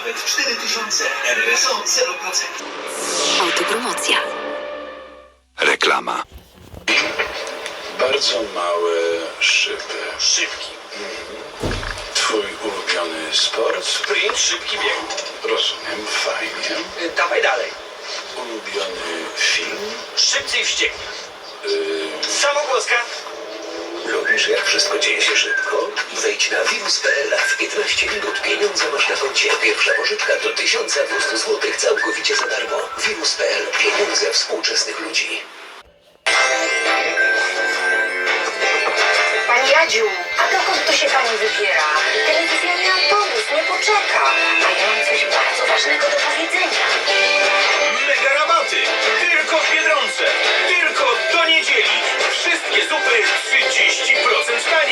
nawet 4000. RRSO 0%. Autopromocja. Reklama. Bardzo małe szyby. Szybki. Twój ulubiony sport? Sprint, szybki bieg. Rozumiem, fajnie. Dawaj dalej. Ulubiony film? Szybcy i wściekli. Lubisz, jak wszystko dzieje się szybko? Wejdź na wirus.pl, a w 15 minut pieniądze masz na koncie. Pierwsza pożyczka do 1200 zł całkowicie za darmo. Wirus.pl. Pieniądze współczesnych ludzi. Pani Jadziu, a dokąd to się pani wybiera? Telewizja miała pomysł, nie poczeka. A ja mam coś bardzo ważnego do powiedzenia. Mega rabaty. Zupy 30% taniej.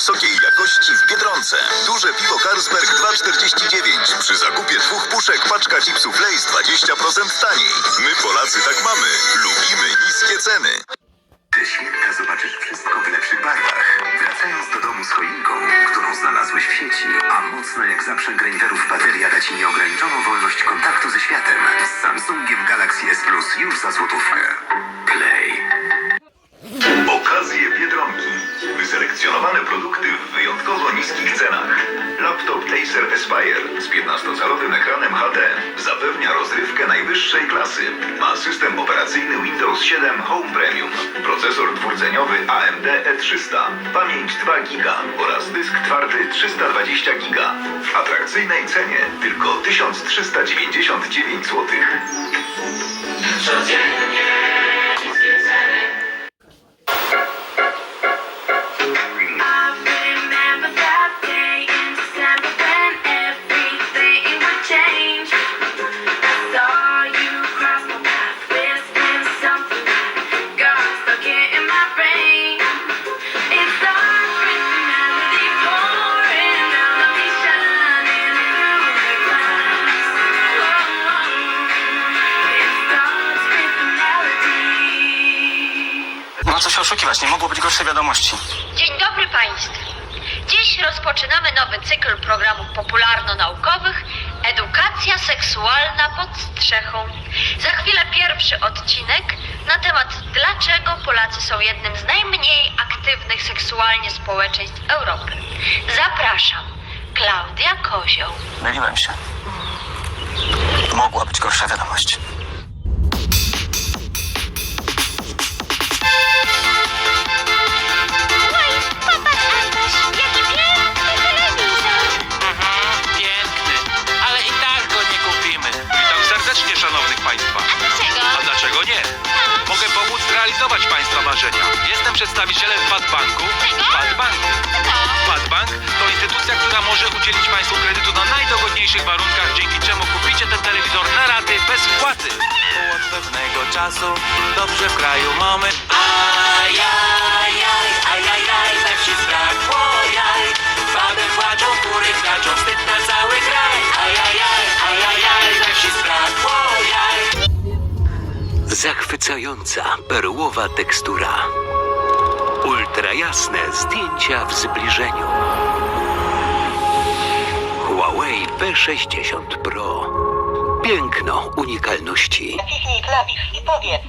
Wysokiej jakości w Biedronce. Duże piwo Carlsberg 2,49. Przy zakupie dwóch puszek paczka chipsów Lay's 20% taniej. My Polacy tak mamy. Lubimy niskie ceny. Te święta zobaczysz wszystko w lepszych barwach. Wracając do domu z choinką, którą znalazłeś w sieci, a mocna jak zawsze Graingerów bateria da Ci nieograniczoną wolność kontaktu ze światem. Z Samsungiem Galaxy S Plus już za złotówkę. Play. Najwyższej klasy. Ma system operacyjny Windows 7 Home Premium, procesor dwurdzeniowy AMD E300, pamięć 2 GB oraz dysk twardy 320 GB. W atrakcyjnej cenie tylko 1399 zł. Ma co się oszukiwać, nie mogło być gorszej wiadomości. Dzień dobry Państwu. Dziś rozpoczynamy nowy cykl programów popularno-naukowych Edukacja seksualna pod strzechą. Za chwilę pierwszy odcinek na temat dlaczego Polacy są jednym z najmniej aktywnych seksualnie społeczeństw Europy. Zapraszam. Klaudia Kozioł. Myliłem się. Mogła być gorsza wiadomość. Szanownych państwa. Dlaczego? A dlaczego nie? Mogę pomóc realizować państwa marzenia. Jestem przedstawicielem Padbanku. Padbank. Padbank to instytucja, która może udzielić państwu kredytu na najdogodniejszych warunkach, dzięki czemu kupicie ten telewizor na raty bez wpłaty. Od pewnego czasu dobrze w kraju mamy. Ajajaj, ajajaj, we wsi zbrakło jaj. Baby płaczą, Zachwycająca, perłowa tekstura. Ultra jasne zdjęcia w zbliżeniu. Huawei P60 Pro. Piękno unikalności. Naciśnij klawisz i powiedz.